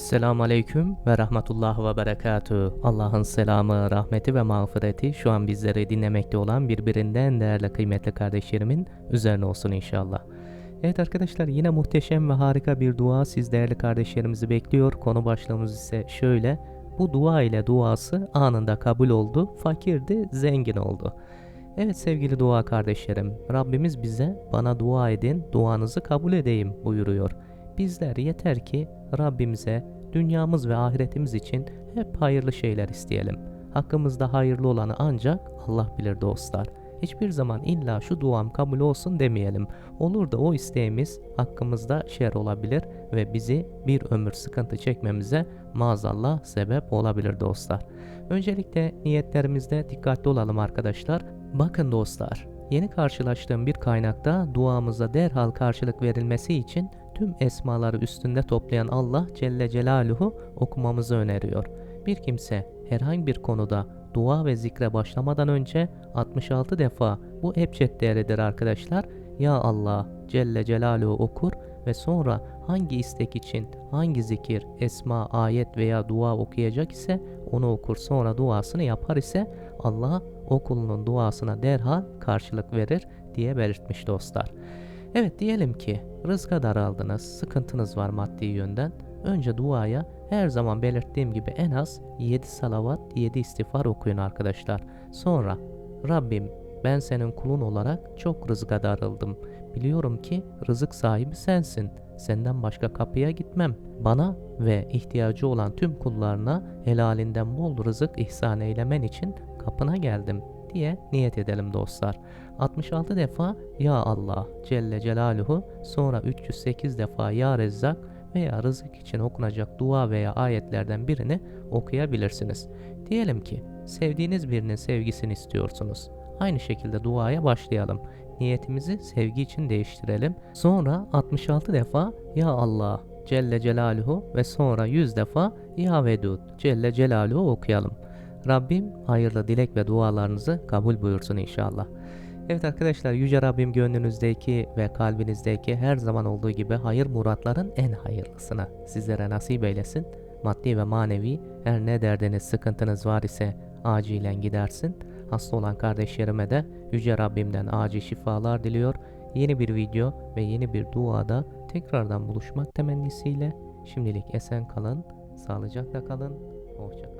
Esselamu Aleyküm ve Rahmetullah ve Berekatü. Allah'ın selamı, rahmeti ve mağfireti şu an bizleri dinlemekte olan birbirinden değerli kıymetli kardeşlerimin üzerine olsun inşallah. Evet arkadaşlar yine muhteşem ve harika bir dua siz değerli kardeşlerimizi bekliyor. Konu başlığımız ise şöyle. Bu dua ile duası anında kabul oldu. Fakirdi, zengin oldu. Evet sevgili dua kardeşlerim, Rabbimiz bize bana dua edin, duanızı kabul edeyim buyuruyor. Bizler yeter ki Rabbimize dünyamız ve ahiretimiz için hep hayırlı şeyler isteyelim. Hakkımızda hayırlı olanı ancak Allah bilir dostlar. Hiçbir zaman illa şu duam kabul olsun demeyelim. Olur da o isteğimiz hakkımızda şer olabilir ve bizi bir ömür sıkıntı çekmemize maazallah sebep olabilir dostlar. Öncelikle niyetlerimizde dikkatli olalım arkadaşlar. Bakın dostlar, yeni karşılaştığım bir kaynakta duamıza derhal karşılık verilmesi için tüm esmaları üstünde toplayan Allah Celle Celaluhu okumamızı öneriyor. Bir kimse herhangi bir konuda dua ve zikre başlamadan önce 66 defa bu ebced değeridir arkadaşlar. Ya Allah Celle Celaluhu okur ve sonra hangi istek için hangi zikir, esma, ayet veya dua okuyacak ise onu okur sonra duasını yapar ise Allah o kulunun duasına derhal karşılık verir diye belirtmiş dostlar. Evet diyelim ki rızka daraldınız, sıkıntınız var maddi yönden. Önce duaya her zaman belirttiğim gibi en az 7 salavat, 7 istiğfar okuyun arkadaşlar. Sonra Rabbim ben senin kulun olarak çok rızka darıldım. Biliyorum ki rızık sahibi sensin. Senden başka kapıya gitmem. Bana ve ihtiyacı olan tüm kullarına helalinden bol rızık ihsan eylemen için kapına geldim diye niyet edelim dostlar. 66 defa Ya Allah Celle Celaluhu sonra 308 defa Ya Rezzak veya rızık için okunacak dua veya ayetlerden birini okuyabilirsiniz. Diyelim ki sevdiğiniz birinin sevgisini istiyorsunuz. Aynı şekilde duaya başlayalım. Niyetimizi sevgi için değiştirelim. Sonra 66 defa Ya Allah Celle Celaluhu ve sonra 100 defa Ya Vedud Celle Celaluhu okuyalım. Rabbim hayırlı dilek ve dualarınızı kabul buyursun inşallah. Evet arkadaşlar Yüce Rabbim gönlünüzdeki ve kalbinizdeki her zaman olduğu gibi hayır muratların en hayırlısını sizlere nasip eylesin. Maddi ve manevi her ne derdiniz sıkıntınız var ise acilen gidersin. Hasta olan kardeşlerime de Yüce Rabbimden acil şifalar diliyor. Yeni bir video ve yeni bir duada tekrardan buluşmak temennisiyle şimdilik esen kalın, sağlıcakla kalın, hoşça kalın.